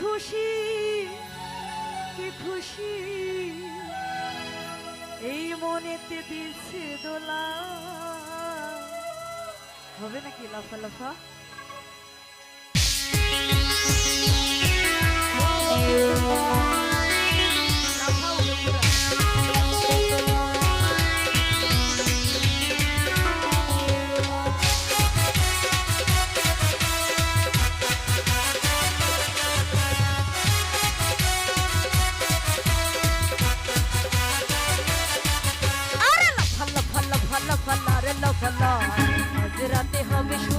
খুশি কি খুশি। এই মনেতে দিলছে দোলা। হবে নাকি লাফা লাফা? রাতে হবে